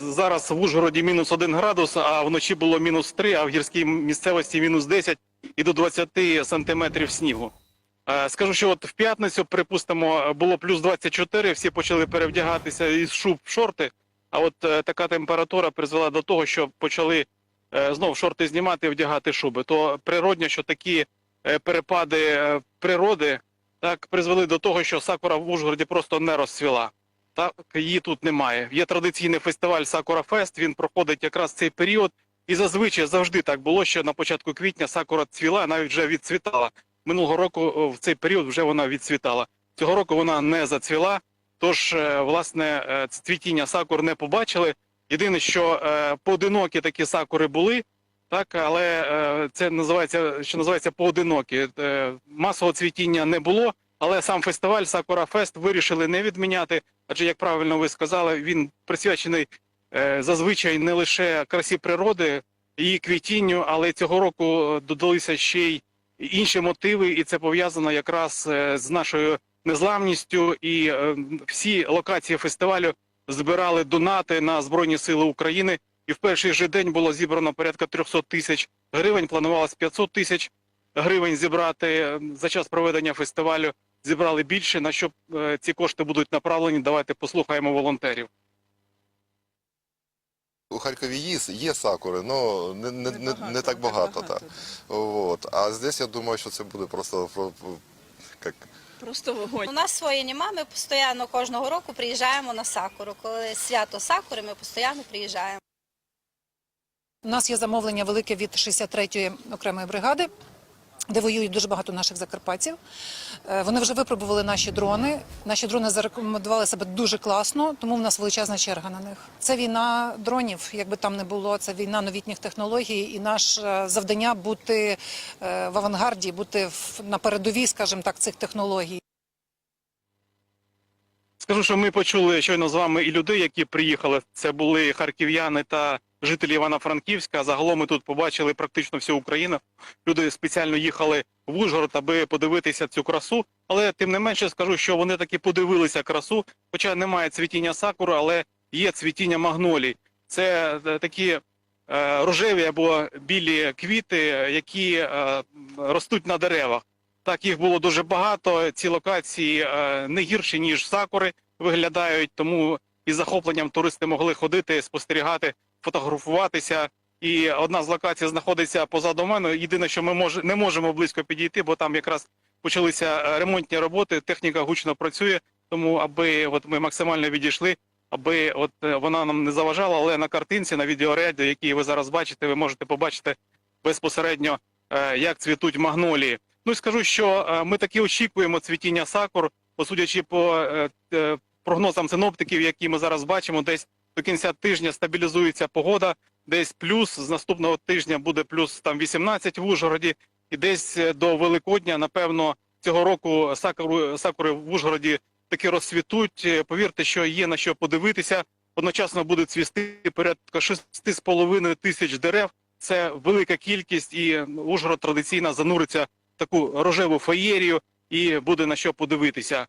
Зараз в Ужгороді мінус 1 градус, а вночі було мінус 3, а в гірській місцевості мінус 10 і до 20 сантиметрів снігу. Е, Скажу, що от в п'ятницю, припустимо, було плюс 24, всі почали перевдягатися із шуб в шорти, а от е, така температура призвела до того, що почали е, знов шорти знімати і вдягати шуби. То природньо, що такі перепади природи так призвели до того, що сакура в Ужгороді просто не розцвіла. Так, її тут немає. Є традиційний фестиваль Сакура Фест. Він проходить якраз цей період. І зазвичай завжди так було, що на початку квітня сакура цвіла, навіть вже відцвітала. Минулого року в цей період вже вона відцвітала. Цього року вона не зацвіла. Тож, е, власне, е, цвітіння сакур не побачили. Єдине, що е, поодинокі такі сакури були, так, але це називається, що називається поодинокі. Масового цвітіння не було, але сам фестиваль Сакура Фест вирішили не відміняти. Адже, як правильно ви сказали, він присвячений е, зазвичай не лише красі природи, її квітінню, але цього року е, додалися ще й інші мотиви, і це пов'язано якраз е, з нашою незламністю. І всі локації фестивалю збирали донати на Збройні Сили України. І в перший же день було зібрано порядка 300 тисяч гривень. Планувалось 500 тисяч гривень зібрати за час проведення фестивалю. Зібрали більше. На що е, ці кошти будуть направлені? Давайте послухаємо волонтерів. У Харкові є, є сакури, але не, не, не, не так багато. Так. да. Вот. А здесь я думаю, що це буде просто про- про- як, Просто вогонь. У нас своєї нема, ми постійно кожного року приїжджаємо на Сакуру. Коли свято Сакури, ми постійно приїжджаємо. У нас є замовлення велике від 63-ї окремої бригади, де воюють дуже багато наших закарпатців. Е, Вони вже випробували наші дрони. Наші дрони зарекомендували себе дуже класно, тому в нас величезна черга на них. Це війна дронів, якби там не було. Це війна новітніх технологій, і наше завдання бути е, в авангарді, бути на передовій, скажімо так, цих технологій. Скажу, що ми почули щойно з вами і людей, які приїхали. Це були харків'яни та жителі Івано-Франківська. Загалом ми тут побачили практично всю Україну. Люди спеціально їхали в Ужгород, аби подивитися цю красу. Але тим не менше скажу, що вони таки подивилися красу. Хоча немає цвітіння сакури, але є цвітіння магнолій. Це е, такі е, рожеві або білі квіти, які е, ростуть на деревах. Так, їх було дуже багато. Ці локації не гірші, ніж сакури виглядають, тому із захопленням туристи могли ходити, спостерігати, фотографуватися. І одна з локацій знаходиться позаду мене. Єдине, що ми мож, не можемо близько підійти, бо там якраз почалися е, ремонтні роботи. Техніка гучно працює, тому аби от ми максимально відійшли, аби от е, вона нам не заважала. Але на картинці, на відеоряді, які ви зараз бачите, ви можете побачити безпосередньо, е, як цвітуть магнолії. Ну і скажу, що ми таки очікуємо цвітіння сакур, посудячи по прогнозам синоптиків, які ми зараз бачимо, десь до кінця тижня стабілізується погода, десь плюс з наступного тижня буде плюс там 18 в Ужгороді, і десь е, до Великодня, напевно, цього року сакури, сакури в Ужгороді таки розцвітуть. Е, Повірте, що є на що подивитися. Одночасно буде цвісти порядка 6,5 тисяч дерев. Це велика кількість, і Ужгород традиційно зануриться в таку рожеву феєрію і буде на що подивитися.